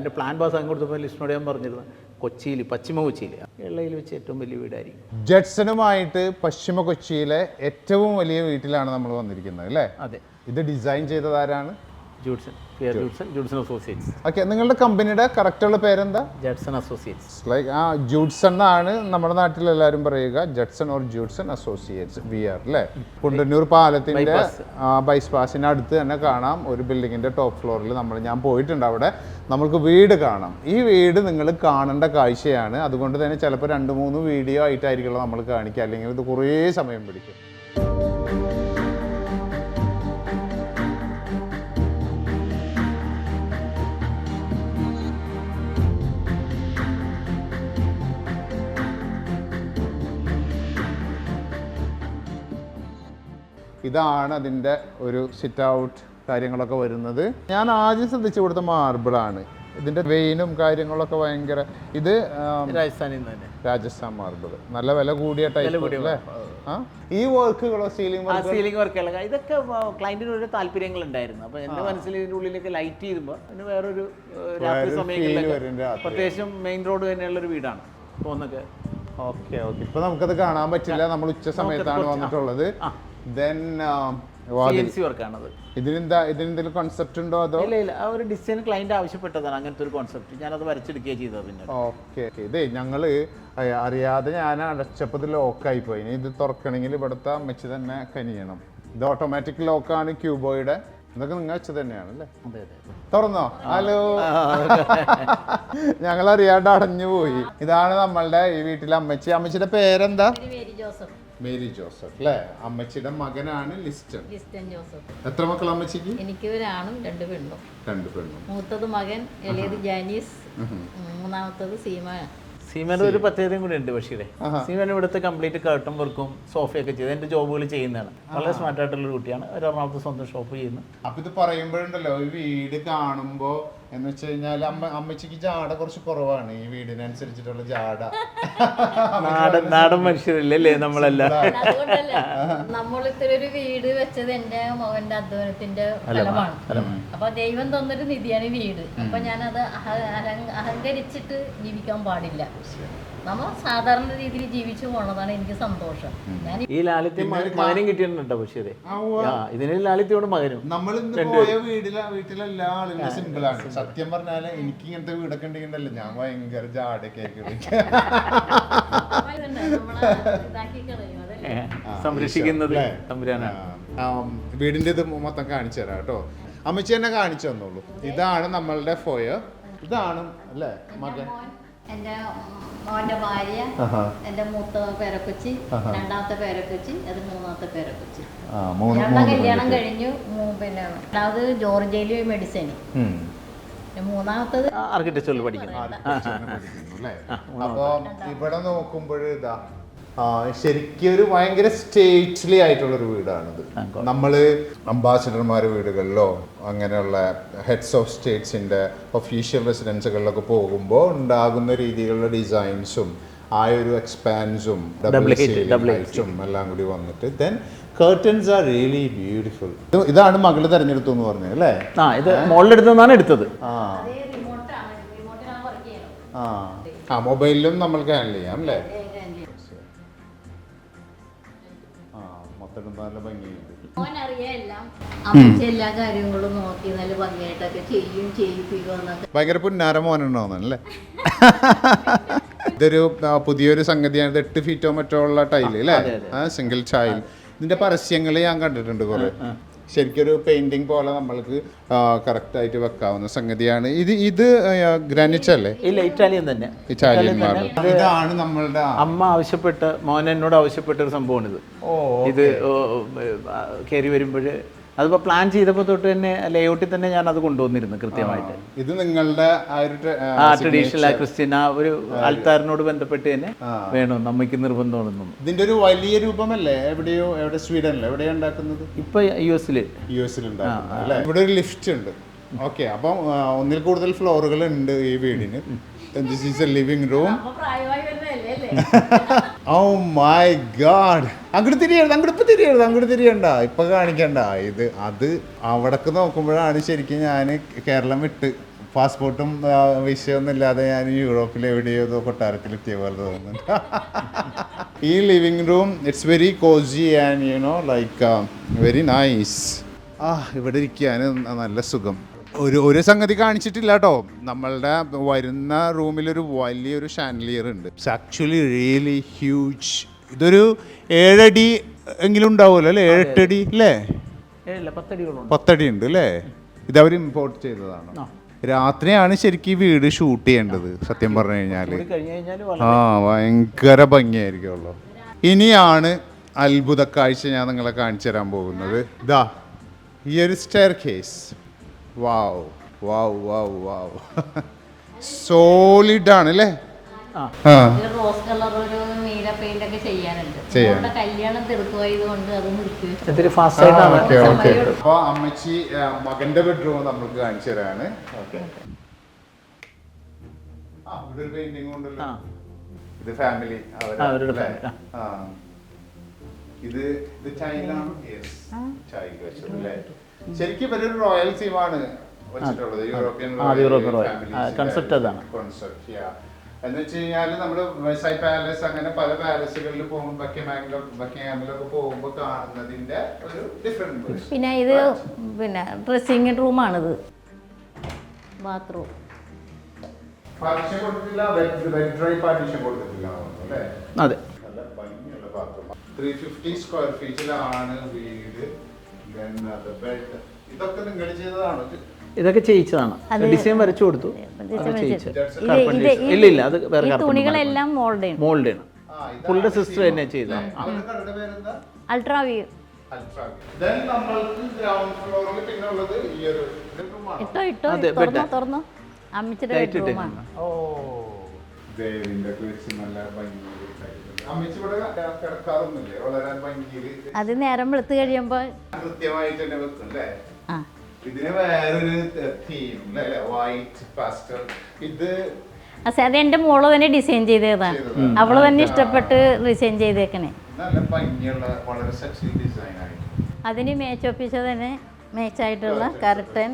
എന്റെ പ്ലാൻ പാസ്സാക്കി കൊടുത്തപ്പോൾ ലിസ്റ്റിനോട് ഞാൻ പറഞ്ഞിരുന്നു കൊച്ചിയിൽ പശ്ചിമ കൊച്ചിയിൽ കേരളയിൽ വെച്ച് ഏറ്റവും വലിയ വീടായിരിക്കും. ജഡ്സനുമായിട്ട് പശ്ചിമ കൊച്ചിയിലെ ഏറ്റവും വലിയ വീട്ടിലാണ് നമ്മൾ വന്നിരിക്കുന്നത് അല്ലേ? അതെ. ഇത് ഡിസൈൻ ചെയ്തതാരാണ് ജൂഡ്സൺ പിയർ ജൂഡ്സൺ. Judson associates. ഓക്കെ നിങ്ങളുടെ കമ്പനിയുടെ കറക്റ്റുള്ള പേരെന്താ? Judson associates. ലൈക്ക് ആ ജൂഡ്സൺ എന്നാണ് നമ്മുടെ നാട്ടിൽ എല്ലാവരും പറയുക Judson or Judson Associates we are അല്ലേ കുണ്ടന്നൂർ പാലത്തിന്റെ Bypass. ബൈസ് പാസിന് അടുത്ത് തന്നെ കാണാം ഒരു ബിൽഡിങ്ങിന്റെ ടോപ്പ് ഫ്ലോറിൽ നമ്മൾ ഞാൻ പോയിട്ടുണ്ട് അവിടെ. നമുക്ക് വീട് കാണാം. ഈ വീട് നിങ്ങൾ കാണേണ്ട കാഴ്ചയാണ്. അതുകൊണ്ട് തന്നെ ചിലപ്പോൾ രണ്ട് മൂന്ന് വീഡിയോ ആയിട്ടായിരിക്കുമല്ലോ നമ്മൾ കാണിക്കുക. അല്ലെങ്കിൽ ഇത് കുറേ സമയം പിടിക്കും. ഇതാണ് അതിന്റെ ഒരു സിറ്റ് ഔട്ട് കാര്യങ്ങളൊക്കെ വരുന്നത്. ഞാൻ ആദ്യം ശ്രദ്ധിച്ചു കൊടുത്ത മാർബിളാണ് ഇതിന്റെ വെയിനും കാര്യങ്ങളൊക്കെ ഭയങ്കര ഇത് രാജസ്ഥാനിൽ തന്നെ. രാജസ്ഥാൻ മാർബിൾ നല്ല വില കൂടിയ ടൈപ്പ് അല്ലേ? ഈ വർക്കുകളോ സീലിംഗ് സീലിംഗ് വർക്ക് ഇതൊക്കെ ക്ലയന്റിന് ഒരു താല്പര്യങ്ങൾ ഉണ്ടായിരുന്നു. അപ്പൊ എന്റെ മനസ്സിൽ ഇതിന്റെ ഉള്ളിലൊക്കെ ലൈറ്റ് ചെയ്യുമ്പോൾ അതിന് വേറൊരു രാത്രി സമയങ്ങളിലൊക്കെ പ്രത്യേകിച്ചും മെയിൻ റോഡ് തന്നെയുള്ള ഒരു വീടാണ്. തോന്നൊക്കെ ഓക്കെ ഓക്കെ ഇപ്പൊ നമുക്കത് കാണാൻ പറ്റില്ല. നമ്മൾ ഉച്ച സമയത്താണ് വന്നിട്ടുള്ളത്. ദെൻ ഇതിനെന്താ ഇതിനെന്തെങ്കിലും കോൺസെപ്റ്റ് ഉണ്ടോ അതോ? ഇല്ല ഇല്ല. ആ ഒരു ഡിസൈൻ ക്ലയന്റ് ആവശ്യപ്പെട്ടതാണ്. അങ്ങനത്തെ ഒരു കോൺസെപ്റ്റ് ഞാനത് വരച്ചെടുക്കുകയാണ് ചെയ്തത് പിന്നെ. ഓക്കെ ഇതേ ഞങ്ങൾ അറിയാതെ ഞാൻ അടച്ചപ്പോൾ ഇത് ലോക്കായി പോയി ഇനി ഇത് തുറക്കണമെങ്കിൽ ഇവിടുത്തെ അമ്മച്ചി തന്നെ കനിയണം. ഇത് ഓട്ടോമാറ്റിക് ലോക്കാണ് ക്യൂബോയുടെ. ഇതൊക്കെ നിങ്ങൾ വെച്ച് തന്നെയാണ് അല്ലേ? തുറന്നോ? ഹലോ ഞങ്ങൾ അറിയാണ്ട് അടഞ്ഞു പോയി ഇതാണ് നമ്മളുടെ ഈ വീട്ടിലെ അമ്മച്ചി. അമ്മച്ചിയുടെ പേരെന്താ? ജോസഫ്. മേരി ജോസഫ് അല്ലേ അമ്മച്ചിയുടെ മകനാണ് ലിസ്റ്റൺ ലിസ്റ്റൻ ജോസഫ്. എത്ര മക്കൾ അമ്മച്ചിക്ക്? എനിക്ക് ഒരാണും രണ്ട് പെണ്ണും. രണ്ട് പെണ്ണും. മൂത്തത് മകൻ എളിയത് ജാനീസ് മൂന്നാമത്തത് സീമ. സീമന്റെ ഒരു പ്രത്യേകതയും കൂടി ഉണ്ട് ബഷീറെ. സീമൻ ഇവിടുത്തെ കംപ്ലീറ്റ് കർട്ടൺ വർക്കും സോഫയൊക്കെ ചെയ്ത്. എന്റെ ജോബുകൾ ചെയ്യുന്നതാണ്. വളരെ സ്മാർട്ട് ആയിട്ടുള്ള ഒരു കുട്ടിയാണ്. ഒരു എറണാകുളത്ത് സ്വന്തം ഷോപ്പ് ചെയ്യുന്നു. അപ്പൊ ഇത് പറയുമ്പോഴുണ്ടല്ലോ ഈ വീട് കാണുമ്പോ എന്ന് വെച്ച് കഴിഞ്ഞാൽ അമ്മ അമ്മച്ചിക്ക് ജാട കുറച്ച് കുറവാണ്. ഈ വീടിനനുസരിച്ചിട്ടുള്ള ജാട. നാടൻ നാടൻ മനുഷ്യരല്ലേ നമ്മളല്ല? നമ്മൾ ഇത്ര ഒരു വീട് വെച്ചത് എന്റെ മകന്റെ അധ്വാനത്തിന്റെ ഫലമാണ്. അപ്പൊ ദൈവം തന്നൊരു നിധിയാണ് ഈ വീട്. അപ്പൊ ഞാനത് അഹ- അഹങ്കരിച്ചിട്ട് ജീവിക്കാൻ പാടില്ല. നമ്മൾ സാധാരണ രീതിയിൽ ജീവിച്ചു പോണതാണ് എനിക്ക് സന്തോഷം. ഞാൻ ഈ ലാളിത്യം മകൻ- മകനും കിട്ടിയിട്ടുണ്ടോ ആ ഇതിന് ലാളിത്യയോട് മകനും. നമ്മൾ ഇന്ന് പോയ വീടിലെ വീട്ടിലെ എല്ലാ ആളുകളും സിമ്പിൾ ആണ്. സത്യം പറഞ്ഞാൽ എനിക്ക് ഇങ്ങനത്തെ വീടൊക്കെ ഉണ്ടെങ്കിലല്ലേ ഞാൻ ഭയങ്കര ജാടൊക്കെ സംരക്ഷിക്കുന്നത് തമ്പുരാനാണ്. വീടിന്റെ ഇത് മൊത്തം കാണിച്ചു തരാം കേട്ടോ. അമ്മച്ചി തന്നെ കാണിച്ചു തന്നോളൂ. ഇതാണ് നമ്മളുടെ ഫോയ ഇതാണ് അല്ലേ? മകൻ. എന്റെ മോന്റെ ഭാര്യ എന്റെ മൂത്ത പേരക്കൊച്ചി രണ്ടാമത്തെ പേരക്കൊച്ചി അത് മൂന്നാമത്തെ പേരക്കൊച്ചി. രണ്ടാം കല്യാണം കഴിഞ്ഞു പിന്നെ രണ്ടാമത് ജോർജിയയിൽ മെഡിസിൻ മൂന്നാമത്തത് ആർക്കിടെക്ചറിൽ പഠിക്കുന്നു? അപ്പൊ ഇവിടെ നോക്കുമ്പോൾ ഇതാ ശരിക്കും ഒരു ഭയങ്കര സ്റ്റേറ്റ്ലി ആയിട്ടുള്ള ഒരു വീടാണിത് നമ്മൾ അംബാസിഡർമാർ വീടുകളിലോ അങ്ങനെയുള്ള ഹെഡ്സ് ഓഫ് സ്റ്റേറ്റ്സിന്റെ ഒഫീഷ്യൽ റെസിഡൻസുകളിലൊക്കെ പോകുമ്പോൾ ഉണ്ടാകുന്ന രീതിയിലുള്ള ഡിസൈൻസും ആ ഒരു എക്സ്പാൻസും. ലൈറ്റും എല്ലാം കൂടി വന്നിട്ട് then curtains are really beautiful ഇതാണ് മകൾ തെരഞ്ഞെടുത്തു എന്ന് പറഞ്ഞത് അല്ലേ? ആ ഇത് മോളിലെടുത്തെന്നാണ് എടുത്തത്. ആ. ആ. മൊബൈലിലും നമ്മൾക്ക് ഹാൻഡിൽ ചെയ്യാം അല്ലേ? ചെയ്യും നല്ല ഭംഗിയുണ്ട്. ഭയങ്കര പുന്നാര മോനുണ്ടോന്നല്ലേ ഇതൊരു പുതിയൊരു സംഗതിയാണ്. ഇത് എട്ട് ഫീറ്റോ മറ്റോ ഉള്ള ടൈൽ അല്ലേ ആ സിംഗിൾ ടൈൽ ഇതിന്റെ പരസ്യങ്ങൾ ഞാൻ കണ്ടിട്ടുണ്ട് കുറെ. ശരിക്കൊരു പെയിന്റിങ് പോലെ നമ്മൾക്ക് കറക്റ്റ് ആയിട്ട് വെക്കാവുന്ന സംഗതിയാണ്. ഇത് ഇത് ഗ്രാനിച്ച് അല്ലേ ഇല്ല ഇറ്റാലിയൻ തന്നെ. ഇറ്റാലിയൻ ഇതാണ് നമ്മളുടെ അമ്മ ആവശ്യപ്പെട്ട മോൻ എന്നോട് ആവശ്യപ്പെട്ട ഒരു സംഭവമാണിത്. ഓ ഇത് കയറി വരുമ്പോൾ അതിപ്പോ പ്ലാൻ ചെയ്തപ്പോൾ തൊട്ട് തന്നെ ലേ ഔട്ടിൽ തന്നെ ഞാൻ അത് കൊണ്ടുവന്നിരുന്നു കൃത്യമായിട്ട്. ഇത് നിങ്ങളുടെ ആ ട്രഡീഷണൽ ക്രിസ്ത്യൻ ആ ഒരു ആൾത്താരനോട് ബന്ധപ്പെട്ട് തന്നെ വേണം നമ്മയ്ക്ക് നിർബന്ധമാണെന്നു. ഇതിന്റെ ഒരു വലിയ രൂപമല്ലേ? എവിടെയോ എവിടെ സ്വീഡനിൽ എവിടെയോ ഉണ്ടാക്കുന്നത്? ഇപ്പൊ യു എസിൽ യു എസിൽ ഇവിടെ ഒരു ലിഫ്റ്റ് ഉണ്ട്. ഓക്കെ അപ്പം ഒന്നിൽ കൂടുതൽ ഫ്ലോറുകൾ ഉണ്ട് ഈ വീടിന്. This is a living room oh my god അങ്ങോട്ട് തിരിയരുത് അങ്ങോട്ട് ഇപ്പം തിരിയരുത് അങ്ങോട്ട് തിരിയണ്ട ഇപ്പം കാണിക്കണ്ട. ഇത് അത് അവിടക്ക് നോക്കുമ്പോഴാണ് ശരിക്കും ഞാൻ കേരളം വിട്ട് പാസ്പോർട്ടും വിഷയമൊന്നും ഇല്ലാതെ ഞാൻ യൂറോപ്പിൽ എവിടെയോ കൊട്ടാരത്തിലെത്തിയ പോലെ തോന്നുന്നുണ്ട്. ഈ living room it's very cosy and you know like very nice ആ ഇവിടെ ഇരിക്കാൻ നല്ല സുഖം. ഒരു ഒരു സംഗതി കാണിച്ചിട്ടില്ല കേട്ടോ നമ്മളുടെ വരുന്ന റൂമിലൊരു വലിയൊരു ഷാൻലിയർ ഉണ്ട്. ഇറ്റ്സ് ആക്ച്വലി റിയലി ഹ്യൂജ് ഇതൊരു ഏഴടി എങ്കിലും ഉണ്ടാവുമല്ലോ അല്ലേ? ഏഴെട്ടടി അല്ലേ? പത്തടി ഉണ്ട്. അല്ലേ? അവർ ഇമ്പോർട്ട് ചെയ്തതാണ്. രാത്രിയാണ് ശരിക്കും വീട് ഷൂട്ട് ചെയ്യേണ്ടത് സത്യം പറഞ്ഞു കഴിഞ്ഞാൽ ആ ഭയങ്കര ഭംഗിയായിരിക്കുമല്ലോ ഇനിയാണ് അത്ഭുത കാഴ്ച ഞാൻ നിങ്ങളെ കാണിച്ചു തരാൻ പോകുന്നത്. ഇതാ ഈ ഒരു staircase wow wow wow wow solid ആണ് അല്ലേ റോസ് കളർ ഒരു നീല പെയിന്റ് ഒക്കെ ചെയ്യാനുണ്ട്. കല്യാണം അത് നിർത്തി അമ്മച്ചി മകന്റെ ബെഡ്റൂം നമുക്ക് കാണിച്ചു തരാണ്. ഇവിടെ ഒരു പെയിന്റിംഗ് ഉണ്ടല്ലോ. ഇത് ഫാമിലി അവരുടെ ആ. ഇത് ഇത് യെസ് ചൈന വെച്ചത് അല്ലേ? ശരിക്കും ഇവരൊരു റോയൽ സീമാണ് വെച്ചിട്ടുള്ളത്. യൂറോപ്യൻ ആ, യൂറോപ്യൻ റോയൽ കൺസെപ്റ്റ് അതാണ്. കോൺസെപ്റ്റ് എന്ന് വെച്ച് കഴിഞ്ഞാൽ നമ്മൾ വെസൈ പാലസ് അങ്ങനെ പല പാലസുകളിൽ പോകുമ്പോൾ ബക്കിംഹാമിലോ ബക്കിംഹാമിലൊക്കെ പോകുമ്പോൾ കാണുന്നതിന്റെ ഒരു ഡിഫറെന്റ് പിന്നെ ഇത് പിന്നെ ഡ്രസ്സിംഗ് റൂമാണിത് ബാത്റൂം പാർട്ടീഷൻ കൊടുത്തിട്ടില്ല. വെറ്റ് ഡ്രൈ പാർട്ടീഷൻ കൊടുത്തിട്ടില്ല അല്ലേ? അതെ. നല്ല ഭംഗിയുള്ള ബാത്റൂം ത്രീ ഫിഫ്റ്റി സ്ക്വയർ ഫീറ്റിലാണ് വീട്. ഇതൊക്കെ ചെയ്യിച്ചതാണ്. ഡിസൈൻ വരച്ചു കൊടുത്തു. ഇല്ല ഇല്ല അത് വേറെ തുണികളെല്ലാം മോൾഡ് ആണ് മോൾഡ് പുള്ളിയുടെ സിസ്റ്റർ തന്നെ ചെയ്ത അല്ലേ? അവരുടെ കടയുടെ പേരെന്താ? Ultra View Ultra View. Then നമ്മൾക്ക് ഗ്രൗണ്ട് ഫ്ലോറിൽ പിന്നെ ഉള്ളത് ഈ ഒരു bedroom ആണ്. ഇട്ടോ ഇട്ടോ അതെ, തുറന്നോ. തുറന്നോ? അമ്മച്ചിയുടെ ബെഡ്റൂമാണ് ഓ. നേരം വെളുത്ത് കഴിയുമ്പോൾ കൃത്യമായിട്ട് തന്നെ വെക്കും അല്ലേ ഇതിന് വേറൊരു തീം അല്ലേ വൈറ്റ് പാസ്റ്റർ ഇത് അസേ അത് എന്റെ മോൾ തന്നെ ഡിസൈൻ ചെയ്തതാണ്. അവൾ തന്നെ ഇഷ്ടപ്പെട്ട് ഡിസൈൻ ചെയ്തേക്കണേ. നല്ല ഭംഗിയുള്ള വളരെ സെക്സി ഡിസൈൻ ആയിട്ട്. അതിന് മേച്ച് ഒപ്പിച്ച തന്നെ മേച്ചായിട്ടുള്ള കർട്ടൻ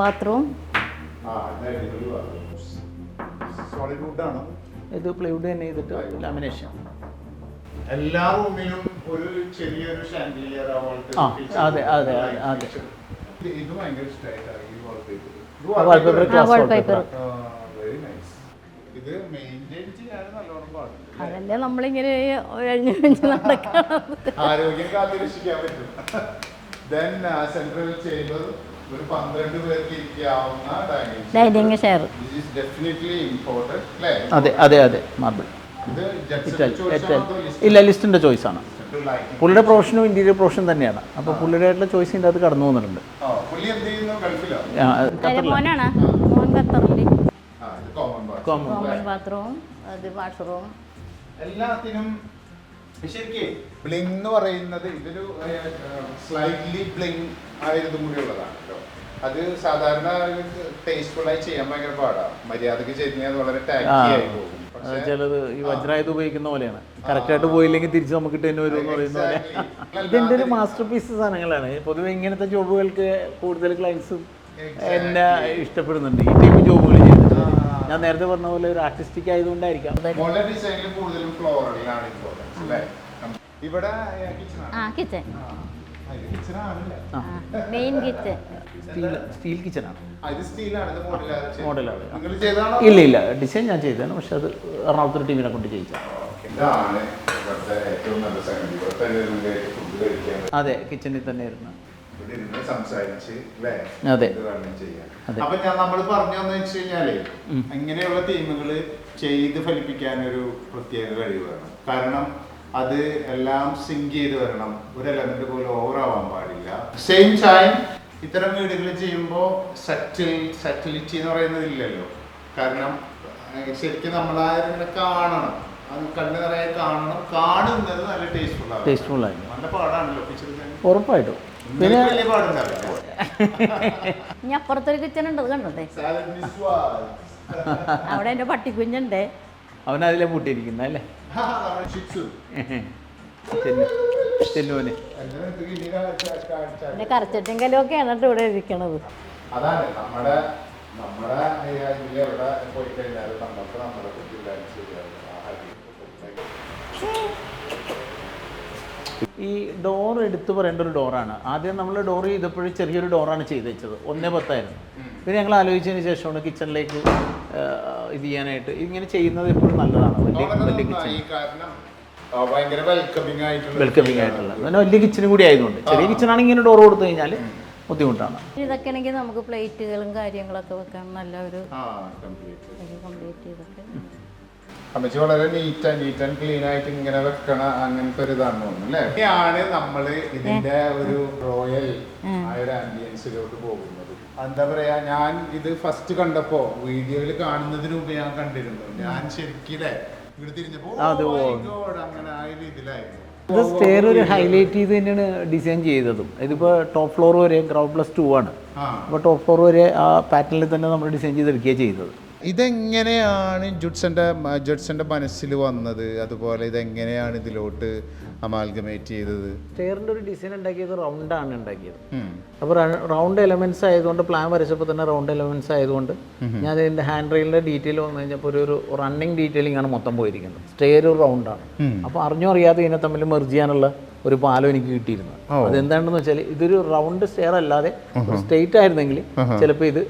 ബാത്റൂം ആ സോളിഡ് വുഡ് ആണ്? ഇത് പ്ലൈവുഡ് തന്നെ ചെയ്തിട്ട് ലാമിനേഷൻ എല്ലാ റൂമിലും ഒരു ചെറിയൊരു ഷാൻഡിലിയർ ആ, അതെ, അതെ, അതെ. ഇത് ഭയങ്കര ഇഷ്ടമായിട്ടാണ് ഈ വാൾപേപ്പർ ക്ലാസ്. വെരി നൈസ് ഇത് മെയിന്റെയിൻ ചെയ്യാൻ നല്ലോണം പാടുണ്ട് അതല്ലേ നമ്മളിങ്ങനെ കഴിഞ്ഞ് കഴിഞ്ഞ് നടക്കണം ആരോഗ്യം കാത്തുരക്ഷിക്കാൻ പറ്റും. ദെൻ സെൻട്രൽ ചേംബർ ഒരു പന്ത്രണ്ട് പേർക്ക് ഇരിക്കാവുന്ന dining dining chair definitely important അല്ലേ? അതെ അതെ അതെ. മാർബിൾ ഇല്ല ലിസ്റ്റിന്റെ ചോയ്സ് ആണ് പുള്ളിയുടെ പ്രൊഫഷനും ഇന്റീരിയർ പ്രൊഫഷൻ തന്നെയാണ്. അപ്പോൾ പുള്ളിയുടെ ആയിട്ടുള്ള ചോയ്സ് ഇതിന്റെ അത് കടന്നു പോകുന്നുണ്ട് കോമൺ ബാത്റൂം അത് വാഷ്റൂം എല്ലാത്തിനും ശരിക്കും ബ്ലിങ് എന്ന് പറയുന്നത് ഇതൊരു സ്ലൈറ്റ്ലി ബ്ലിങ് ആയതും കൂടി ഉള്ളതാണല്ലോ അത് സാധാരണ ടേസ്റ്റ്ഫുൾ ആയി ചെയ്യാൻ ഭയങ്കര പാടാണ് മര്യാദയ്ക്ക് ചെയ്താൽ വളരെ ടാക്കി ആയി പോകും. ചിലത് ഈ വജ്രായത് ഉപയോഗിക്കുന്ന പോലെയാണ്. കറക്റ്റായിട്ട് പോയില്ലെങ്കിൽ തിരിച്ച് നമുക്ക് തന്നെ വരും എന്ന് പറയുന്ന പോലെ. ഇതിന്റെ ഇതെന്റെ ഒരു മാസ്റ്റർ പീസ് സാധനങ്ങളാണ്. പൊതുവെ ഇങ്ങനത്തെ ജോബുകൾക്ക് കൂടുതൽ ക്ലയൻസും എന്നെ ഇഷ്ടപ്പെടുന്നുണ്ട്. ഈ ടൈപ്പ് ജോബുകൾ ചെയ്തിട്ട് ഞാൻ നേരത്തെ പറഞ്ഞ പോലെ ഒരു ആർട്ടിസ്റ്റിക് ആയതുകൊണ്ടായിരിക്കാം. ഇവിടെ ആ കിച്ചൺ മെയിൻ കിച്ചൺ സ്റ്റീൽ കിച്ചണാണ് മോഡലാണ് ഇല്ല ഇല്ല. ഡിസൈൻ ഞാൻ ചെയ്തതാണ് പക്ഷെ അത് എറണാകുളത്തൊരു ടീമിനെ കൊണ്ട് ചെയ്യിച്ചാണ്. അതെ കിച്ചണിൽ തന്നെ ഇരുന്ന്. അതെ. അപ്പൊ ഞാൻ നമ്മൾ പറഞ്ഞതെന്ന് വെച്ച് കഴിഞ്ഞാലേ ഇങ്ങനെയുള്ള ടീമുകൾ ചെയ്ത് ഫലിപ്പിക്കാൻ ഒരു പ്രത്യേക കഴിവാണ് വേണം. കാരണം അത് എല്ലാം സിങ്ക് ചെയ്ത് വരണം. ഒരു എലമെന്റ് പോലും ഓവർ ആവാൻ പാടില്ല. സെയിം ടൈം ഇത്തരം വീടുകൾ ചെയ്യുമ്പോൾ സെറ്റിൽ സെറ്റിലിറ്റി എന്ന് പറയുന്നത് ഇല്ലല്ലോ. കാരണം ശരിക്കും നമ്മളായിരുന്നെ കാണണം. അത് കണ്ണു നിറയെ കാണണം. കാണുന്നത് നല്ല ടേസ്റ്റ്ഫുൾ ആണ് ടേസ്റ്റ്ഫുൾ നല്ല പാടാണല്ലോ ഉറപ്പായിട്ടും. പിന്നെ ഇനി അപ്പുറത്തൊരു കിച്ചൺ ഉണ്ട് അത് Waz. അവിടെ എന്റെ പട്ടിക്കുഞ്ഞുണ്ട്. അവൻ അതിലെ പൂട്ടിയിരിക്കുന്ന അല്ലേ? കാണിച്ചാൽ. എന്റെ കറച്ചട്ടിങ്കലൊക്കെയാണ് കേട്ടോ ഇവിടെ ഇരിക്കണത്. അതാണ് നമ്മുടെ പോയി നമുക്ക് ഹരി. ഈ ഡോർ എടുത്തു പറയേണ്ട ഒരു ഡോറാണ്. ആദ്യം നമ്മൾ ഡോർ ചെയ്തപ്പോഴും ചെറിയൊരു ഡോറാണ് ചെയ്ത് വെച്ചത്. ഒന്നേ പത്തായിരുന്നു. പിന്നെ ഞങ്ങൾ ആലോചിച്ചതിന് ശേഷമാണ് കിച്ചണിലേക്ക് ഇത് ചെയ്യാനായിട്ട്. ഇങ്ങനെ ചെയ്യുന്നത് എപ്പോഴും നല്ലതാണ്. വലിയ കിച്ചൺ വെൽക്കമിങ് ആയിട്ടുള്ള പിന്നെ വലിയ കിച്ചനും കൂടി ആയതുകൊണ്ട്. ചെറിയ കിച്ചണാണെങ്കിൽ ഇങ്ങനെ ഡോർ കൊടുത്തു കഴിഞ്ഞാൽ ബുദ്ധിമുട്ടാണ്. ഇതൊക്കെ ആണെങ്കിൽ നമുക്ക് പ്ലേറ്റുകളും കാര്യങ്ങളൊക്കെ വെക്കാൻ നല്ല ഒരു ആ കംപ്ലീറ്റ് കംപ്ലീറ്റ് ചെയ്തൊക്കെ അമ്മച്ചി വളരെ നീറ്റ് നീറ്റ് ആൻഡ് ക്ലീൻ ആയിട്ട് ഇങ്ങനെ വെക്കണ അങ്ങനത്തെ ഒരു ഇതാണ് തോന്നുന്നു അല്ലേ? നമ്മൾ ഇതിന്റെ ഒരു റോയൽ ആയ ഒരു ആംബിയൻസിലോട്ട് പോകുന്നത്. എന്താ പറയാ ഞാൻ ഇത് ഫസ്റ്റ് കണ്ടപ്പോ വീഡിയോയിൽ കാണുന്നതിന് മുമ്പ് ഞാൻ കണ്ടിരുന്നു. ഞാൻ ശരിക്കില്ലേ ഇവിടെ തിരിഞ്ഞപ്പോ അങ്ങനെ ആ ഒരു ഇതിലായിരുന്നു. ഇത് സ്റ്റെയർ ഒരു ഹൈലൈറ്റ് ചെയ്ത് തന്നെയാണ് ഡിസൈൻ ചെയ്തതും. ഇതിപ്പോൾ ടോപ്പ് ഫ്ലോർ വരെ ഗ്രൗണ്ട് പ്ലസ് ടു ആണ്. അപ്പോൾ ടോപ്പ് ഫ്ലോർ വരെ ആ പാറ്റേണിൽ തന്നെ നമ്മൾ ഡിസൈൻ ചെയ്തെടുക്കുകയാണ് ചെയ്തത്. ഇതെങ്ങനെയാണ് ജുഡ്സന്റെ ജുഡ്സന്റെ മനസ്സിൽ വന്നത്? അതുപോലെ ഇതെങ്ങനെയാണ് ഇതിലോട്ട് അമാൽഗമേറ്റ് ചെയ്തത്? ചെയറിന്റെ ഒരു ഡിസൈൻ ഉണ്ടാക്കിയത് റൗണ്ടാണ് ഉണ്ടാക്കിയത്. അപ്പോൾ റൗണ്ട് എലമെന്റ്സ് ആയതുകൊണ്ട് പ്ലാൻ വരച്ചപ്പോൾ തന്നെ റൗണ്ട് എലമെന്റ്സ് ആയതുകൊണ്ട് ഞാൻ ഇതിന്റെ ഹാൻഡ് റെയിലിന്റെ ഡീറ്റെയിൽ വന്നു കഴിഞ്ഞപ്പോൾ ഒരു റണ്ണിങ് ഡീറ്റെയിലിംഗ് ആണ് മൊത്തം പോയിരിക്കുന്നത് സ്റ്റെയർ റൗണ്ടാണ് അപ്പോൾ അറിഞ്ഞോ അറിയാതെ ഇതിനെ തമ്മിൽ മെർജ് ചെയ്യാനുള്ള ഒരു പാലം എനിക്ക് കിട്ടിയിരുന്നു. അതെന്താണെന്ന് വെച്ചാൽ ഇതൊരു റൗണ്ട് സ്റ്റെയർ അല്ലാതെ സ്ട്രെയിറ്റ് ആയിരുന്നെങ്കിൽ ചിലപ്പോൾ ഇത്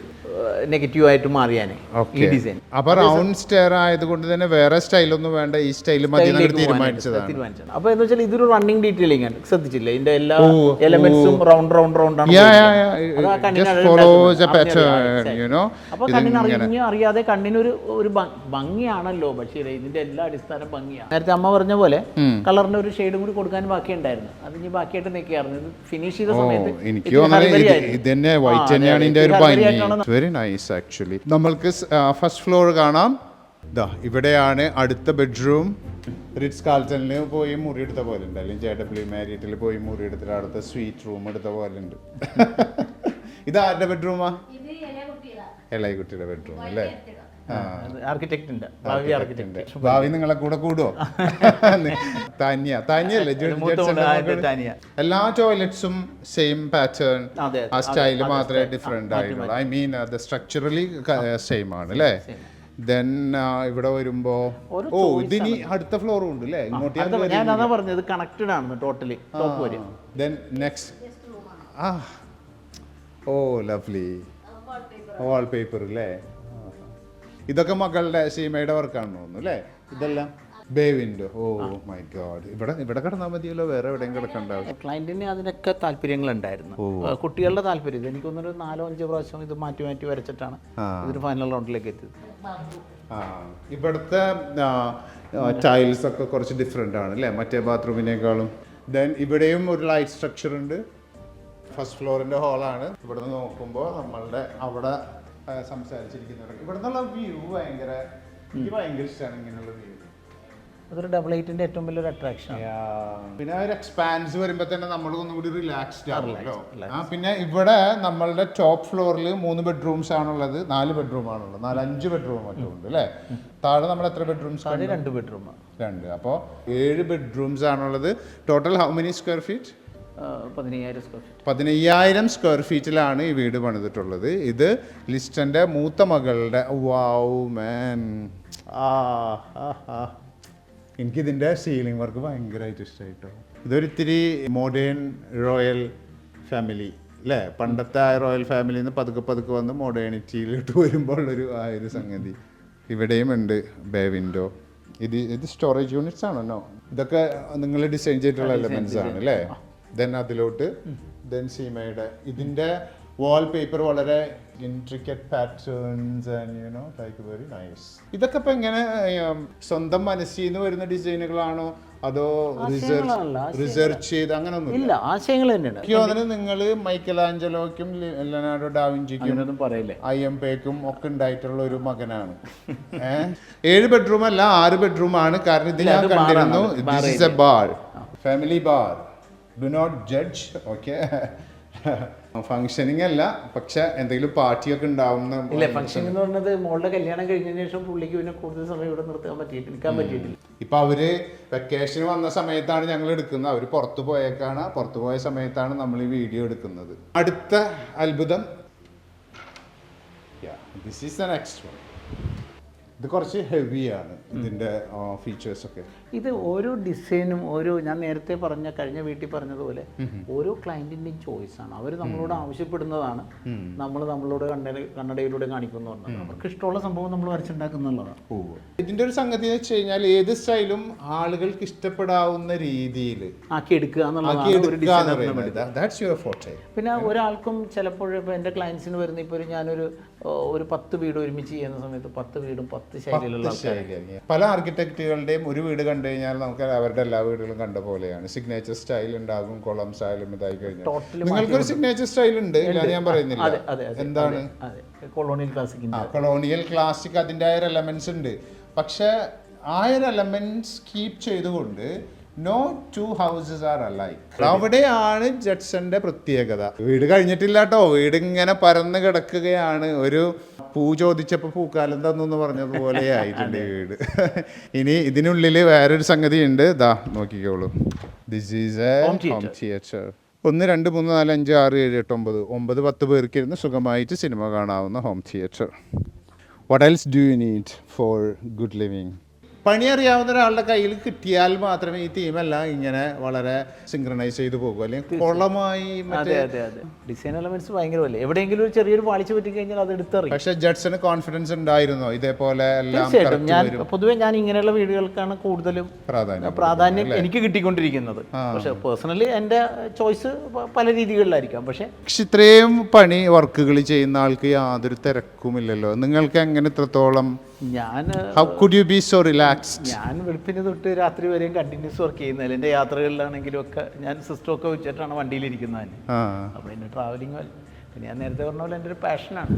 നെഗറ്റീവ് ആയിട്ട് മാറിയാനേ ഈ ഡിസൈൻ അപ്പൊ റൗണ്ട് സ്റ്റെയർ ആയതുകൊണ്ട് തന്നെ വേറെ സ്റ്റൈലൊന്നും വേണ്ട ഈ സ്റ്റൈൽ മതി തീരുമാനിച്ചതാണ്. അപ്പൊ എന്ന് വെച്ചാൽ ഇതൊരു റണ്ണിങ് ഡീറ്റെയിലിംഗ് ആണ്. ശ്രദ്ധിച്ചില്ലേ? ഇതിന്റെ എല്ലാ എലമെന്റ്സും റൗണ്ട് റൗണ്ട് റൗണ്ട് ആണ് കണ്ണിന് കണ്ണിന് അറിയാതെ കണ്ണിനൊരു ഒരു ഭംഗിയാണല്ലോ. പക്ഷേ ഇതിന്റെ എല്ലാ അടിസ്ഥാനം ഭംഗിയാണ്. നേരത്തെ അമ്മ പറഞ്ഞ പോലെ കളറിന്റെ ഒരു ഷെയ്ഡും കൂടി കൊടുക്കാൻ ബാക്കിയുണ്ടായിരുന്നു. അത് ഇനി ബാക്കിയായിട്ട് നിൽക്കുകയായിരുന്നു ഇത് ഫിനിഷ് ചെയ്ത സമയത്ത് എനിക്ക് തോന്നുന്നത് ഇത് തന്നെ വൈറ്റ് തന്നെയാണ് ഇതിന്റെ ഒരു ഭംഗി. വെരി നൈസ് ആക്ച്വലി നമ്മൾക്ക് ഫസ്റ്റ് ഫ്ലോർ കാണാം. ഇതാ ഇവിടെയാണ് അടുത്ത ബെഡ്റൂം റിറ്റ്സ് കാൽറ്റനിൽ പോയി മുറി എടുത്ത പോലെ ഉണ്ട്. അല്ലെങ്കിൽ ജെ ഡബ്ല്യു മാരിയറ്റിൽ പോയി മുറി എടുത്തിട്ട് അടുത്ത സ്വീറ്റ് റൂം എടുത്ത പോലെ ഉണ്ട്. ഇത് ആരുടെ ബെഡ്റൂമാ ഇളയ കുട്ടിയുടെ ബെഡ്റൂം അല്ലേ? ആർക്കിടെക്റ്റിന്റെ ഭാവി ആർക്കിടെക്റ്റ് ഭാവി നിങ്ങളെ കൂടെ കൂടുവോ? താനിയ താന്യല്ലേ. എല്ലാ ടോയ്ലറ്റ്സും സെയിം പാറ്റേൺ ആ സ്റ്റൈൽ മാത്രമേ. ഡിഫറെന്റ് ആയിട്ടുള്ളൂ. ഐ മീൻ അത് സ്ട്രക്ചറലി സെയിം ആണ് അല്ലേ? ദെൻ ഇവിടെ വരുമ്പോ ഒരു ഓ ഇതിനി അടുത്ത ഫ്ലോറും ഉണ്ട് അല്ലേ ഇങ്ങോട്ട് ഞാൻ അതാ പറഞ്ഞത് കണക്റ്റഡ് ആണ് ടോട്ടലി ടോപ്പ് വരെ. ദെൻ നെക്സ്റ്റ് ആ. ഓ ലവ്ലി വാൾ പേപ്പർ അല്ലേ? ഇതൊക്കെ മക്കളുടെ സീമയുടെ വർക്കാണെന്ന് തോന്നുന്നു അല്ലേ? ഇതെല്ലാം bay window oh my god ഇവിടെ ഇവിടെ കിടന്നാൽ മതിയല്ലോ വേറെ എവിടെയും കിടക്കണ്ടാവും ക്ലയന്റിന് അതിനൊക്കെ താല്പര്യങ്ങളുണ്ടായിരുന്നു. ഉണ്ടായിരുന്നു കുട്ടികളുടെ താല്പര്യം ഇത്. എനിക്ക് തോന്നുന്നു നാലോ അഞ്ചോ പ്രാവശ്യം ഇത് മാറ്റി മാറ്റി വരച്ചിട്ടാണ് ഇതൊരു ഫൈനൽ റൗണ്ടിലേക്ക് എത്തിയത്. ഇവിടുത്തെ ടൈൽസ് ഒക്കെ കുറച്ച് ഡിഫറെന്റ് ആണ് അല്ലേ? മറ്റേ ബാത്റൂമിനേക്കാളും ദെൻ ഇവിടെയും ഒരു ലൈറ്റ് സ്ട്രക്ചർ ഉണ്ട്. ഫസ്റ്റ് ഫ്ലോറിന്റെ ഹോളാണ് ഇവിടെ നിന്ന് നോക്കുമ്പോൾ നമ്മളുടെ അവിടെ ആ, സംസാരിച്ചിരിക്കുന്നവരൊക്കെ ഇവിടെ നിന്നുള്ള വ്യൂ ഭയങ്കര എനിക്ക് ഭയങ്കര ഇഷ്ടമാണ് ഇങ്ങനെയുള്ള വ്യൂ അതൊരു ഡബിൾ എയ്റ്റിന്റെ ഏറ്റവും വലിയൊരു അട്രാക്ഷൻ പിന്നെ ഒരു എക്സ്പാൻസ് വരുമ്പോൾ തന്നെ നമ്മൾ ഒന്നുകൂടി റിലാക്സ്ഡ് ആണല്ലോ ആ പിന്നെ ഇവിടെ നമ്മളുടെ ടോപ്പ് ഫ്ലോറിൽ മൂന്ന് ബെഡ്റൂംസ് ആണുള്ളത് നാല് ബെഡ്റൂം ആണുള്ളത് നാല് അഞ്ച് ബെഡ്റൂം മറ്റും ഉണ്ട് അല്ലേ താഴെ നമ്മൾ എത്ര ബെഡ്റൂംസ് രണ്ട് ബെഡ്റൂം രണ്ട്. അപ്പോൾ ഏഴ് ബെഡ്റൂംസ് ആണുള്ളത്. Total how many square feet പതിനയ്യായിരം സ്ക്വയർ ഫീറ്റിലാണ് ഈ വീട് പണിതിട്ടുള്ളത്. ഇത് ലിസ്റ്റന്റെ മൂത്ത മകളുടെ വാവ് മാൻ. ആ. എനിക്കിതിന്റെ സീലിംഗ് വർക്ക് ഭയങ്കരമായിട്ട് ഇഷ്ടമായിട്ടോ ഇതൊരിത്തിരി മോഡേൺ റോയൽ ഫാമിലി അല്ലേ പണ്ടത്തെ ആ റോയൽ ഫാമിലിയിൽ നിന്ന് പതുക്കെ പതുക്കെ വന്ന് മോഡേണിറ്റിയിലോട്ട് വരുമ്പോൾ ഉള്ളൊരു ആ ഒരു സംഗതി. ഇവിടെയും ഉണ്ട് ബേ വിൻഡോ ഇത് ഇത് സ്റ്റോറേജ് യൂണിറ്റ്സ് ആണോ? ഇതൊക്കെ നിങ്ങൾ ഡിസൈൻ ചെയ്തിട്ടുള്ള എലമെന്റ്സ് ആണ് അല്ലേ ദെൻ അതിലോട്ട് ദെൻ സീമയുടെ ഇതിന്റെ വാൾ പേപ്പർ വളരെ intricate patterns and you know like very nice ഇതൊക്കെ ഇപ്പം എങ്ങനെ സ്വന്തം മനസ്സിൽ നിന്ന് വരുന്ന ഡിസൈനുകളാണോ അതോ റിസർച്ച് റിസർച്ച് ചെയ്ത് അങ്ങനെ ഒന്നും ഇല്ല ആശയങ്ങൾ തന്നെയാണ്. എനിക്ക് തോന്നുന്നത് നിങ്ങൾ മൈക്കൽ ആഞ്ചലോയ്ക്കും ലെനാർഡോ ഡാവിഞ്ചിക്കും പറയില്ലേ ഐ എം പേക്കും ഒക്കെ ഉണ്ടായിട്ടുള്ള ഒരു മകനാണ്? ഏഴ് ബെഡ്റൂം അല്ല ആറ് ബെഡ്റൂം ആണ്. കാരണം ഇത് ഞാൻ കണ്ടിരുന്നു this is a bar family bar do not judge okay functioning അല്ല പക്ഷെ എന്തെങ്കിലും പാർട്ടിയൊക്കെ ഇല്ല ഫംഗ്ഷൻ എന്ന് പറഞ്ഞത് മോളുടെ കല്യാണം കഴിഞ്ഞതിന് ശേഷം പുള്ളിക്ക് പിന്നെ കൂടുതൽ സമയം ഇവിടെ നിർത്താൻ പറ്റിയിട്ട് നിൽക്കാൻ പറ്റിയിട്ടില്ല. ഇപ്പൊ അവർ വെക്കേഷന് വന്ന സമയത്താണ് ഞങ്ങൾ എടുക്കുന്നത്. അവർ പുറത്തു പോയേക്കാണ്. പുറത്തു പോയ സമയത്താണ് നമ്മൾ ഈ വീഡിയോ എടുക്കുന്നത്. അടുത്ത അത്ഭുതം. This is the next one ഇത് കുറച്ച് ഹെവിയാണ് ഇതിന്റെ ഫീച്ചേഴ്സൊക്കെ ഇത് ഓരോ ഡിസൈനും ഓരോ ഞാൻ നേരത്തെ പറഞ്ഞ കഴിഞ്ഞ വീട്ടിൽ പറഞ്ഞതുപോലെ ഓരോ ക്ലയന്റിന്റെയും ചോയ്സ് ആണ്. അവർ നമ്മളോട് ആവശ്യപ്പെടുന്നതാണ്. നമ്മൾ നമ്മളോട് കണ്ണട കണ്ണടയിലൂടെ കാണിക്കുന്നു പറഞ്ഞത് അവർക്ക് ഇഷ്ടമുള്ള സംഭവം നമ്മൾ വരച്ചുണ്ടാക്കുന്നുള്ളതാണ് ഇതിന്റെ ഒരു സംഗതി എന്ന് വെച്ച് കഴിഞ്ഞാൽ ഏത് സ്റ്റൈലും ആളുകൾക്ക് ഇഷ്ടപ്പെടാവുന്ന രീതിയിൽ ആക്കി എടുക്കുക എന്നുള്ളതാണ് പിന്നെ ഒരാൾക്കും ചിലപ്പോൾ ഇപ്പോൾ എന്റെ ക്ലയൻസിന് വരുന്ന ഇപ്പോൾ ഒരു ഞാനൊരു ഒരു പത്ത് വീട് ഒരുമിച്ച് ചെയ്യുന്ന സമയത്ത് പത്ത് വീടും പത്ത് ശൈലിയിലുള്ള ആൾക്കാർ ശൈലിയായിരിക്കും. പല ആർക്കിടെക്റ്റുകളുടെയും ഒരു വീട് കണ്ടു കഴിഞ്ഞാൽ നമുക്ക് അവരുടെ എല്ലാ വീടുകളും കണ്ട പോലെയാണ്. സിഗ്നേച്ചർ സ്റ്റൈൽ ഉണ്ടാകും കൊളം സ്റ്റൈലും ഇതായി കഴിഞ്ഞാൽ. നിങ്ങൾക്കൊരു സിഗ്നേച്ചർ സ്റ്റൈൽ ഉണ്ട് ഞാൻ പറയുന്നില്ല. എന്താണ്? കൊളോണിയൽ ക്ലാസിക് കൊളോണിയൽ ക്ലാസിക് അതിന്റെ ആ ഒരു എലമെന്റ്സ് ഉണ്ട്. പക്ഷെ ആ ഒരു എലമെന്റ്സ് കീപ്പ് ചെയ്തുകൊണ്ട് no two houses are alike അവിടെയാണ് ജഡ്സന്റെ പ്രത്യേകത. വീട് കഴിഞ്ഞിട്ടില്ല കേട്ടോ വീട് ഇങ്ങനെ പരന്ന് കിടക്കുകയാണ്. ഒരു പൂ ചോദിച്ചപ്പോൾ പൂക്കാലം തന്നു എന്ന് പറഞ്ഞതുപോലെ ആയിട്ടുണ്ട് വീട്. ഇനി ഇതിനുള്ളിൽ വേറൊരു സംഗതി ഉണ്ട് ദാ നോക്കിക്കോളൂ. This is a. Home theatre ഒന്ന് രണ്ട് മൂന്ന് നാല് അഞ്ച് ആറ് ഏഴ് എട്ട് ഒമ്പത്. ഒമ്പത് പത്ത് പേർക്ക് ഇരുന്ന് സുഖമായിട്ട് സിനിമ കാണാവുന്ന home theatre what else do you need for good living പണി അറിയാവുന്ന ഒരാളുടെ കയ്യിൽ കിട്ടിയാൽ മാത്രമേ ഈ തീമെല്ലാം ഇങ്ങനെ വളരെ സിങ്ക്രണൈസ് ചെയ്തു പോകൂ. അല്ലെങ്കിൽ കുളമായി അതെ അതെ അതെ. ഡിസൈൻ എലമെന്റ്സ് ഭയങ്കരമല്ലേ എവിടെയെങ്കിലും ഒരു ചെറിയൊരു പാളിച്ച് പറ്റി കഴിഞ്ഞാൽ അത് എടുത്തെറിയും. പക്ഷെ ജഡ്സിന് കോൺഫിഡൻസ് ഉണ്ടായിരുന്നോ? ഇതേപോലെ തീർച്ചയായിട്ടും. ഞാൻ പൊതുവെ ഞാൻ ഇങ്ങനെയുള്ള വീടുകൾക്കാണ് കൂടുതലും പ്രാധാന്യം പ്രാധാന്യം എനിക്ക് കിട്ടിക്കൊണ്ടിരിക്കുന്നത്. പക്ഷെ പേഴ്സണലി എന്റെ ചോയ്സ് പല രീതികളിലായിരിക്കാം. പക്ഷെ പക്ഷെ ഇത്രയും പണി വർക്കുകൾ ചെയ്യുന്ന ആൾക്ക് യാതൊരു തിരക്കുമില്ലല്ലോ. നിങ്ങൾക്ക് എങ്ങനെ ഇത്രത്തോളം ഞാൻ how could you be so relaxed ഞാൻ വെളുപ്പിന് തൊട്ട് രാത്രി വരെയും കണ്ടിന്യൂസ് വർക്ക് ചെയ്യുന്നതിൽ എന്റെ യാത്രകളിലാണെങ്കിലും ഒക്കെ ഞാൻ സിസ്റ്റം ഒക്കെ വെച്ചിട്ടാണ് വണ്ടിയിലിരിക്കുന്നത് തന്നെ അപ്പോൾ എന്റെ ട്രാവലിംഗ് പിന്നെ ഞാൻ നേരത്തെ പറഞ്ഞ പോലെ എന്റെ ഒരു പാഷനാണ്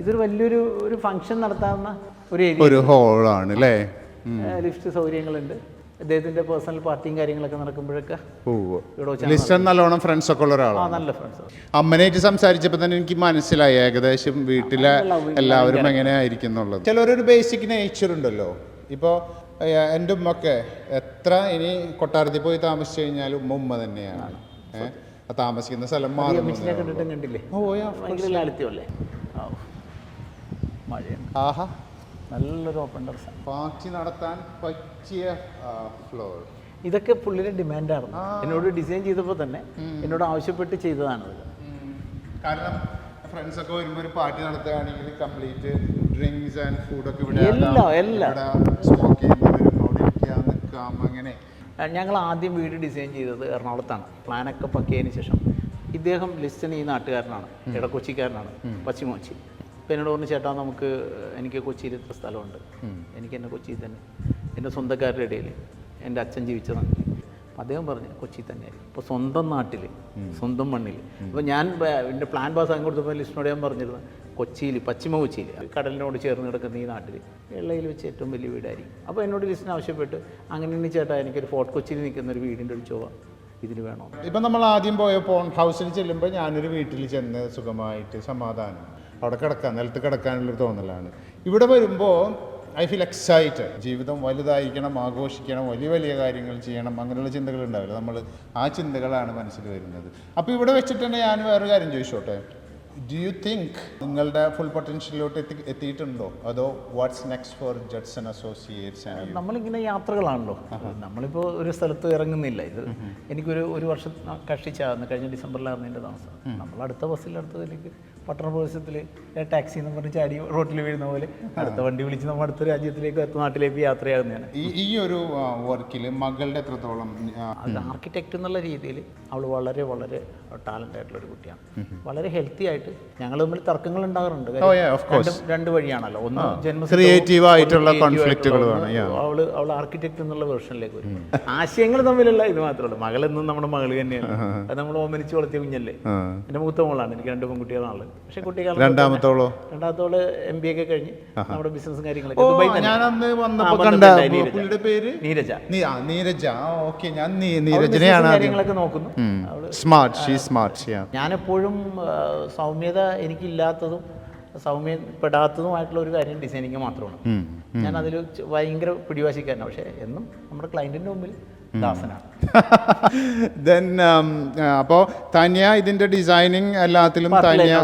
ഇതൊരു വലിയൊരു ഒരു ഫംഗ്ഷൻ നടത്താവുന്ന ഒരു ഏരിയ ഒരു ഹോളാണ് അല്ലേ ലിഫ്റ്റ് സൗകര്യങ്ങളുണ്ട്. അദ്ദേഹത്തിന്റെ പേഴ്സണൽ പാർട്ടിയും കാര്യങ്ങളൊക്കെ നടക്കുമ്പോഴൊക്കെ നല്ലോണം ഫ്രണ്ട്സ് ഒക്കെ ഉള്ള ആ ഒരാളാണ് നല്ല ഫ്രണ്ട്സ് അമ്മനായിട്ട് സംസാരിച്ചപ്പോൾ തന്നെ എനിക്ക് മനസ്സിലായി. ഏകദേശം വീട്ടിലെ എല്ലാവരും എങ്ങനെ ആയിരിക്കും എന്നുള്ളത്. ചിലരൊരു ബേസിക് നേച്ചർ ഉണ്ടല്ലോ. ഇപ്പോൾ എന്റെ ഉമ്മൊക്കെ എത്ര ഇനി കൊട്ടാരത്തിൽ പോയി താമസിച്ചു കഴിഞ്ഞാൽ ഉമ്മ ഉമ്മ തന്നെയാണ്. താമസിക്കുന്ന സ്ഥലം മാറുന്നു ഓ ലാളിത്യമല്ലേ ആ ആഹാ. നല്ലൊരു ഓപ്പൺ ടെറസ് പാർട്ടി നടത്താൻ പറ്റിയ ഫ്ലോർ ഇതൊക്കെ പുള്ളിയുടെ ഡിമാൻഡായിരുന്നു എന്നോട് ഡിസൈൻ ചെയ്തപ്പോൾ തന്നെ എന്നോട് ആവശ്യപ്പെട്ട് ചെയ്തതാണ് കാരണം ഫ്രണ്ട്സ് ഒക്കെ വരുമ്പോൾ ഒരു പാർട്ടി നടത്തുകയാണെങ്കിൽ കംപ്ലീറ്റ് ഡ്രിങ്ക്സ് ആൻഡ് ഫുഡൊക്കെ ഇവിടെ സ്മോക്ക് ചെയ്യുന്നവരും അവിടെ ഇരിക്കാം നിൽക്കാം അങ്ങനെ. ഞങ്ങൾ ആദ്യം വീട് ഡിസൈൻ ചെയ്തത് എറണാകുളത്താണ്. പ്ലാനൊക്കെ പക്കിയതിന് ശേഷം ഇദ്ദേഹം ലിസ്റ്റൻ ഈ നാട്ടുകാരനാണ് ഇടക്കൊച്ചിക്കാരനാണ് പശ്ചിമകൊച്ചി അപ്പോൾ എന്നോട് പറഞ്ഞു ചേട്ടാ നമുക്ക് എനിക്ക് കൊച്ചിയിൽ ഇത്ര സ്ഥലമുണ്ട്. എനിക്ക് എന്റെ കൊച്ചിയിൽ തന്നെ എന്റെ സ്വന്തക്കാരുടെ ഇടയിൽ എന്റെ അച്ഛൻ ജീവിച്ചതാണ് അപ്പോൾ അദ്ദേഹം പറഞ്ഞു കൊച്ചി തന്നെ ഇപ്പോൾ സ്വന്തം നാട്ടിൽ സ്വന്തം മണ്ണിൽ. അപ്പോൾ ഞാൻ എന്റെ പ്ലാൻ പാസ്സാക്കി കൊടുത്തപ്പോൾ ലിസ്റ്റിനോട് ഞാൻ പറഞ്ഞിരുന്നത് കൊച്ചിയിൽ പശ്ചിമ കൊച്ചിയിൽ കടലിനോട് ചേർന്ന് കിടക്കുന്ന ഈ നാട്ടിൽ വെള്ളയിൽ വെച്ച് ഏറ്റവും വലിയ വീടായിരിക്കും. അപ്പോൾ എന്നോട് ലിസ്റ്റിന് ആവശ്യപ്പെട്ട് അങ്ങനെ ചേട്ടാ എനിക്കൊരു ഫോർട്ട് കൊച്ചിയിൽ നിൽക്കുന്ന ഒരു വീടിന്റെ ഒരു ചൊവ്വ ഇതിന് വേണോ? ഇപ്പം നമ്മൾ ആദ്യം പോയ പോൺ ഹൗസിൽ ചെല്ലുമ്പോൾ ഞാനൊരു വീട്ടിൽ ചെന്ന് സുഖമായിട്ട് സമാധാനം. അവിടെ കിടക്കാൻ നിലത്ത് കിടക്കാനുള്ളൊരു തോന്നലാണ്. ഇവിടെ വരുമ്പോൾ ഐ ഫീൽ എക്സൈറ്റഡ് ജീവിതം വലുതായിരിക്കണം ആഘോഷിക്കണം വലിയ വലിയ കാര്യങ്ങൾ ചെയ്യണം അങ്ങനെയുള്ള ചിന്തകൾ ഉണ്ടാവില്ല. നമ്മൾ ആ ചിന്തകളാണ് മനസ്സിൽ വരുന്നത്. അപ്പോൾ ഇവിടെ വെച്ചിട്ട് തന്നെ ഞാൻ വേറൊരു കാര്യം ചോദിച്ചോട്ടെ? ഡു യു തിങ്ക് നിങ്ങളുടെ ഫുൾ പൊട്ടൻഷ്യലിലോട്ട് എത്തി എത്തിയിട്ടുണ്ടോ? അതോ what's next for Judson Associates നമ്മളിങ്ങനെ യാത്രകളാണല്ലോ. നമ്മളിപ്പോൾ ഒരു സ്ഥലത്ത് ഇറങ്ങുന്നില്ല. ഇത് എനിക്കൊരു ഒരു വർഷം കഷ്ടിച്ചാകുന്നു കഴിഞ്ഞ ഡിസംബറിലായിരുന്നു എന്റെ താമസം. നമ്മൾ അടുത്ത ബസ്സിൽ അടുത്തതിലേക്ക് പട്ടണ പ്രദേശത്തിൽ ടാക്സി എന്ന് പറഞ്ഞ് ചാടി റോട്ടിൽ വീഴുന്ന പോലെ അടുത്ത വണ്ടി വിളിച്ച് നമ്മൾ അടുത്ത രാജ്യത്തിലേക്ക് അടുത്ത നാട്ടിലേക്ക് യാത്രയാകുന്നതാണ് ഈ ഒരു വർക്കിൽ മകളുടെ എത്രത്തോളം അത് ആർക്കിടെക്റ്റ് എന്നുള്ള രീതിയിൽ അവൾ വളരെ വളരെ ടാലന്റ് ആയിട്ടുള്ള ഒരു കുട്ടിയാണ്. വളരെ ഹെൽത്തി ആയിട്ട് ഞങ്ങൾ തമ്മിൽ തർക്കങ്ങൾ ഉണ്ടാകാറുണ്ട്. രണ്ടും വഴിയാണല്ലോ. ഒന്ന് ജന്മ ക്രിയേറ്റീവ് ആയിട്ടുള്ള yeah. അവൾ അവൾ ആർക്കിടെക്ട് എന്നുള്ള വേർഷനിലേക്ക് വരും. ആശയങ്ങൾ തമ്മിലുള്ള ഇത് മാത്രമേ ഉള്ളൂ. മകളെന്നും നമ്മുടെ മകൾ തന്നെയാണ്. അത് നമ്മൾ ഓമനിച്ച് വളർത്തിയ കുഞ്ഞല്ലേ. എന്റെ മൂത്ത മോളാണ്. എനിക്ക് രണ്ട് പെൺകുട്ടികളാണ് പക്ഷെ കുട്ടികൾ രണ്ടാമത്തോളോ? രണ്ടാമത്തോൾ എം ബി ഒക്കെ കഴിഞ്ഞ് നമ്മുടെ ബിസിനസ്സും കാര്യങ്ങളൊക്കെ. ദുബായിൽ തന്നെ. ഞാൻ അന്ന് വന്നപ്പോ ആ, കണ്ട പുള്ളിയുടെ പേര്? നീരജ. നീരജ. ഓക്കെ ഞാൻ നീരജനെയാണ് കാര്യങ്ങളൊക്കെ നോക്കുന്നു. സ്മാർട്ട് സ്മാർട്ട് ഞാനെപ്പോഴും ആ, സൗമ്യത എനിക്കില്ലാത്തതും സൗമ്യപ്പെടാത്തതുമായിട്ടുള്ള ഒരു കാര്യം ഡിസൈനിങ് മാത്രമാണ്. ഞാൻ അതിൽ ഭയങ്കര പിടിവാശിക്കാരനാണ് പക്ഷേ എന്നും നമ്മുടെ ക്ലയന്റിന്റെ മുമ്പിൽ ദാസനാണ്. ദെൻ അപ്പോൾ താന്യ ഇതിന്റെ ഡിസൈനിങ് എല്ലാത്തിലും Tanya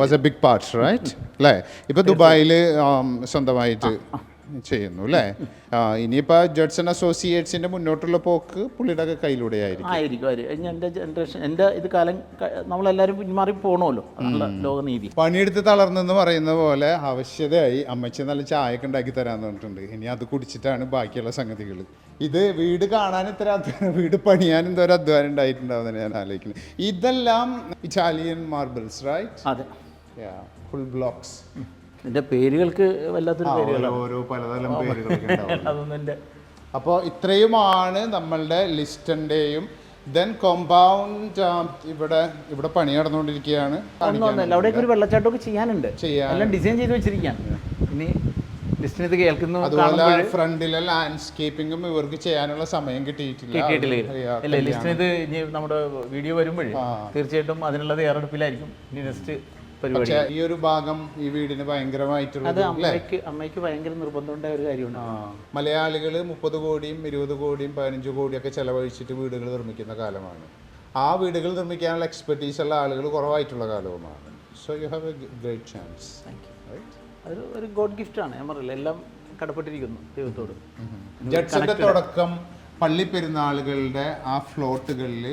was a big part right അല്ലേ? ഇപ്പൊ ദുബായിൽ സ്വന്തമായിട്ട് ചെയ്യുന്നു അല്ലേ? ഇനിയിപ്പോ ജഡ്സൺ അസോസിയേറ്റ്സിന്റെ മുന്നോട്ടുള്ള പോക്ക് പുള്ളിയുടെ ഒക്കെ കയ്യിലൂടെ ആയിരിക്കും. ആയിരിക്കും ആയിരിക്കും. എന്റെ ജനറേഷൻ എന്റെ ഇത് കാലം നമ്മളെല്ലാരും നമ്മളെല്ലാവരും പിന്മാറി പോകണമല്ലോ അതാണല്ലോ ലോകനീതി പണിയെടുത്ത് തളർന്നെന്ന് പറയുന്ന പോലെ ആവശ്യതയായി അമ്മച്ചി നല്ല ചായയൊക്കെ ഉണ്ടാക്കി തരാന്ന് പറഞ്ഞിട്ടുണ്ട്. ഇനി അത് കുടിച്ചിട്ടാണ് ബാക്കിയുള്ള സംഗതികൾ. ഇത് വീട് കാണാൻ ഇത്ര അധ്വാനം വീട് പണിയാൻ എന്തോ ഒരു അധ്വാനം ഉണ്ടായിട്ടുണ്ടാവുന്ന ഞാൻ ആലോചിക്കുന്നത് ഇതെല്ലാം ഇറ്റാലിയൻ മാർബിൾസ് റൈറ്റ് അതെ. ഫുൾ ബ്ലോക്സ് ഇതിന്റെ പേരുകൾക്ക് വല്ലാത്തൊരു പേരുകളാണ് ഓരോ പലതരം അതൊന്നും എന്റെ അപ്പോൾ ഇത്രയുമാണ് നമ്മളുടെ ലിസ്റ്റന്റെയും ദെൻ കോമ്പൗണ്ട് ഇവിടെ ഇവിടെ പണി നടന്നുകൊണ്ടിരിക്കുകയാണ്. ഒന്നൊന്നല്ല അവിടേക്ക് ഒരു വെള്ളച്ചാട്ടമൊക്കെ ചെയ്യാനുണ്ട്. എല്ലാം ഡിസൈൻ ചെയ്ത് വെച്ചിരിക്കുകയാണ്. ഇനി ലിസ്റ്റിന് ഇത് കേൾക്കുന്നു അതുപോലെ ഫ്രണ്ടിലെ ലാൻഡ്സ്കേപ്പിംഗും ഇവർക്ക് ചെയ്യാനുള്ള സമയം കിട്ടിയിട്ടില്ല. കിട്ടിയിട്ടില്ല. ഇല്ല ലിസ്റ്റിന് ഇത് ഇനി നമ്മുടെ വീഡിയോ വരുമ്പോഴേ തീർച്ചയായിട്ടും അതിനുള്ള തയ്യാറെടുപ്പിലായിരിക്കും. ഇനി നെക്സ്റ്റ് പരിപാടി. ഈ ഒരു ഭാഗം ഈ വീടിന് ഭയങ്കരമായിട്ടുള്ള അത് അമ്മയ്ക്ക് അമ്മയ്ക്ക് ഭയങ്കര നിർബന്ധമുണ്ടായ ഒരു കാര്യമാണ് മലയാളികൾ മുപ്പത് കോടിയും ഇരുപത് കോടിയും പതിനഞ്ച് കോടിയൊക്കെ ചെലവഴിച്ചിട്ട് വീടുകൾ നിർമ്മിക്കുന്ന കാലമാണ്. ആ വീടുകൾ നിർമ്മിക്കാനുള്ള എക്സ്പെർട്ടീസ് ഉള്ള ആളുകൾ കുറവായിട്ടുള്ള കാലവുമാണ്. So you have a great chance അതൊരു ഒരു ഗോഡ് ഗിഫ്റ്റാണ് ഞാൻ പറഞ്ഞില്ല എല്ലാം കടപ്പെട്ടിരിക്കുന്നു ദൈവത്തോട്. ജഡ്ജിന്റെ തുടക്കം പള്ളി പെരുന്നാളുകളുടെ ആ ഫ്ലോട്ടുകളിൽ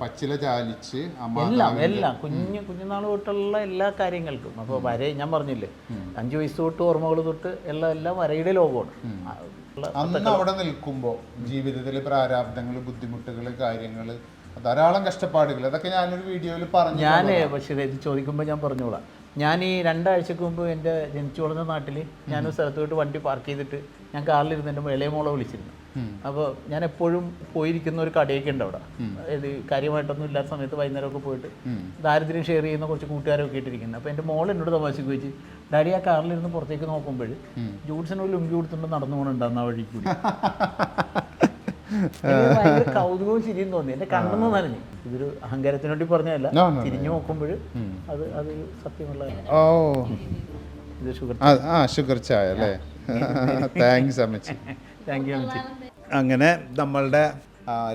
പച്ചില ചാലിച്ച് എല്ലാം എല്ലാം. കുഞ്ഞു കുഞ്ഞുനാൾ തൊട്ടുള്ള എല്ലാ കാര്യങ്ങൾക്കും. അപ്പോൾ വര ഞാൻ പറഞ്ഞില്ലേ അഞ്ചു വയസ്സ് തൊട്ട് ഓർമ്മകൾ തൊട്ട് എല്ലാം എല്ലാം വരയുടെ ലോകമാണ്. അന്ന് അവിടെ നിൽക്കുമ്പോൾ ജീവിതത്തിൽ പ്രാരാബ്ദങ്ങൾ ബുദ്ധിമുട്ടുകൾ കാര്യങ്ങൾ ധാരാളം കഷ്ടപ്പാടുകൾ അതൊക്കെ ഞാനൊരു വീഡിയോയിൽ പറഞ്ഞു ഞാൻ പക്ഷേ ഇത് ചോദിക്കുമ്പോൾ ഞാൻ പറഞ്ഞോളാം. ഞാൻ ഈ രണ്ടാഴ്ചക്ക് മുമ്പ് എന്റെ ജനിച്ചു വളർന്ന നാട്ടിൽ ഞാൻ സ്ഥലത്തോട്ട് വണ്ടി പാർക്ക് ചെയ്തിട്ട് ഞാൻ കാറിലിരുന്ന് എന്റെ ഇളയ മോളെ വിളിച്ചിരുന്നു അപ്പോൾ ഞാൻ എപ്പോഴും പോയിരിക്കുന്ന ഒരു കടയൊക്കെ ഉണ്ട് അവിടെ ഇത് കാര്യമായിട്ടൊന്നും ഇല്ലാത്ത സമയത്ത് വൈകുന്നേരമൊക്കെ പോയിട്ട് ദാരിദ്ര്യം ഷെയർ ചെയ്യുന്ന കുറച്ച് കൂട്ടുകാരൊക്കെ ഇട്ടിരിക്കുന്നത് അപ്പോൾ എന്റെ മോൾ എന്നോട് തമാശക്ക് വെച്ച് ഡാഡി ആ കാറിലിരുന്ന് പുറത്തേക്ക് നോക്കുമ്പോൾ ജൂഡ്സിന് ഒരു ലുങ്കി കൊടുത്തുകൊണ്ട് നടന്നു പോകണുണ്ടാകുന്ന ആ വഴി കൂടി. ഭയങ്കര കൗതുകവും ശരിയും തോന്നി. എന്റെ കണ്ണെന്ന് നനഞ്ഞു. ഇതൊരു അഹങ്കാരത്തിന് വേണ്ടി പറഞ്ഞതല്ല. തിരിഞ്ഞു നോക്കുമ്പോൾ അത് അത് സത്യമുള്ള ഓ. ഇത് ഷുഗർ ആ, ആ ഷുഗർ ചായ അല്ലേ? താങ്ക്സ് അമ്മച്ചി. താങ്ക് യു അമ്മച്ചി. അങ്ങനെ നമ്മളുടെ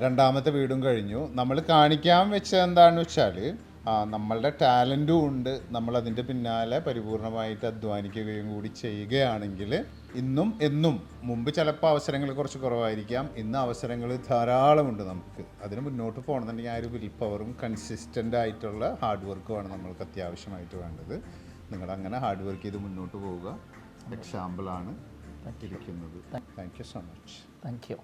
രണ്ടാമത്തെ വീടും കഴിഞ്ഞു. നമ്മൾ കാണിക്കാൻ വെച്ചത് എന്താണെന്ന് വെച്ചാൽ നമ്മളുടെ ടാലന്റും ഉണ്ട്. നമ്മൾ അതിന്റെ പിന്നാലെ പരിപൂർണമായിട്ട് അധ്വാനിക്കുകയും കൂടി ചെയ്യുകയാണെങ്കിൽ ഇന്നും എന്നും മുമ്പ് ചിലപ്പോൾ അവസരങ്ങൾ കുറച്ച് കുറവായിരിക്കാം. ഇന്ന് അവസരങ്ങൾ ധാരാളമുണ്ട് നമുക്ക്. അതിന് മുന്നോട്ട് പോകണമെന്നുണ്ടെങ്കിൽ ആ ഒരു വിൽ പവറും കൺസിസ്റ്റന്റ് ആയിട്ടുള്ള ഹാർഡ് വർക്കുമാണ് നമ്മൾക്ക് അത്യാവശ്യമായിട്ട് വേണ്ടത്. നിങ്ങൾ അങ്ങനെ ഹാർഡ് വർക്ക് ചെയ്ത് മുന്നോട്ട് പോവുക. എക്സാമ്പിളാണ് ഇരിക്കുന്നത്. Thank you so much thank you